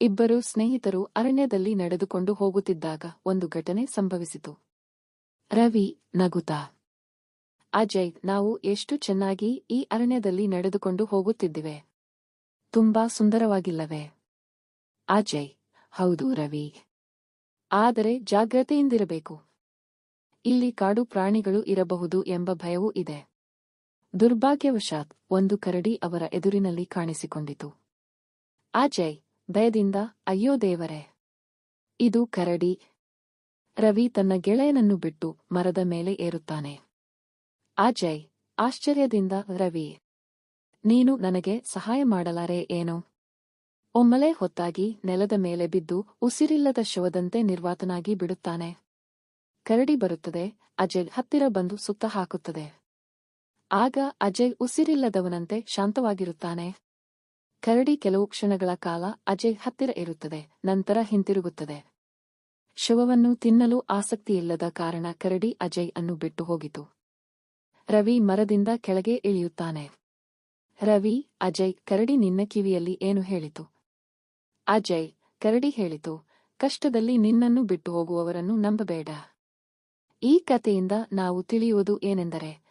ಇಬ್ಬರು ಸ್ನೇಹಿತರು ಅರಣ್ಯದಲ್ಲಿ ನಡೆದುಕೊಂಡು ಹೋಗುತ್ತಿದ್ದಾಗ ಒಂದು ಘಟನೆ ಸಂಭವಿಸಿತು. ರವಿ ನಗುತ ಅಜಯ್, ನಾವು ಎಷ್ಟು ಚೆನ್ನಾಗಿ ಈ ಅರಣ್ಯದಲ್ಲಿ ನಡೆದುಕೊಂಡು ಹೋಗುತ್ತಿದ್ದಿವೆ. ತುಂಬಾ ಸುಂದರವಾಗಿಲ್ಲವೇ? ಅಜಯ್, ಹೌದು ರವಿ. ಆದರೆ ಜಾಗ್ರತೆಯಿಂದಿರಬೇಕು. ಇಲ್ಲಿ ಕಾಡು ಪ್ರಾಣಿಗಳು ಇರಬಹುದು ಎಂಬ ಭಯವೂ ಇದೆ. ದುರ್ಭಾಗ್ಯವಶಾತ್ ಒಂದು ಕರಡಿ ಅವರ ಎದುರಿನಲ್ಲಿ ಕಾಣಿಸಿಕೊಂಡಿತು. ಅಜಯ್ ಭಯದಿಂದ ಅಯ್ಯೋ ದೇವರೇ. ಇದು ಕರಡಿ. ರವಿ ತನ್ನ ಗೆಳೆಯನನ್ನು ಬಿಟ್ಟು ಮರದ ಮೇಲೆ ಏರುತ್ತಾನೆ. ಅಜಯ್, ಆಶ್ಚರ್ಯದಿಂದ ರವಿ, ನೀನು ನನಗೆ ಸಹಾಯ ಮಾಡಲಾರೆ ಏನೋ? ಒಮ್ಮಲೆ ಹೊತ್ತಾಗಿ ನೆಲದ ಮೇಲೆ ಬಿದ್ದು ಉಸಿರಿಲ್ಲದ ಶವದಂತೆ ನಿರ್ವಾತನಾಗಿ ಬಿಡುತ್ತಾನೆ. ಕರಡಿ ಬರುತ್ತದೆ, ಅಜಯ್ ಹತ್ತಿರ ಬಂದು ಸುತ್ತ ಹಾಕುತ್ತದೆ. ಆಗ ಅಜಯ್ ಉಸಿರಿಲ್ಲದವನಂತೆ ಶಾಂತವಾಗಿರುತ್ತಾನೆ. ಕರಡಿ ಕೆಲವು ಕ್ಷಣಗಳ ಕಾಲ ಅಜಯ್ ಹತ್ತಿರ ಇರುತ್ತದೆ, ನಂತರ ಹಿಂತಿರುಗುತ್ತದೆ. ಶವವನ್ನು ತಿನ್ನಲು ಆಸಕ್ತಿಯಿಲ್ಲದ ಕಾರಣ ಕರಡಿ ಅಜಯ್ ಅನ್ನು ಬಿಟ್ಟು ಹೋಗಿತು. ರವಿ ಮರದಿಂದ ಕೆಳಗೆ ಇಳಿಯುತ್ತಾನೆ. ರವಿ, ಅಜಯ್, ಕರಡಿ ನಿನ್ನ ಕಿವಿಯಲ್ಲಿ ಏನು ಹೇಳಿತು? ಅಜಯ್, ಕರಡಿ ಹೇಳಿತು, ಕಷ್ಟದಲ್ಲಿ ನಿನ್ನನ್ನು ಬಿಟ್ಟು ಹೋಗುವವರನ್ನು ನಂಬಬೇಡ. ಈ ಕಥೆಯಿಂದ ನಾವು ತಿಳಿಯುವುದು ಏನೆಂದರೆ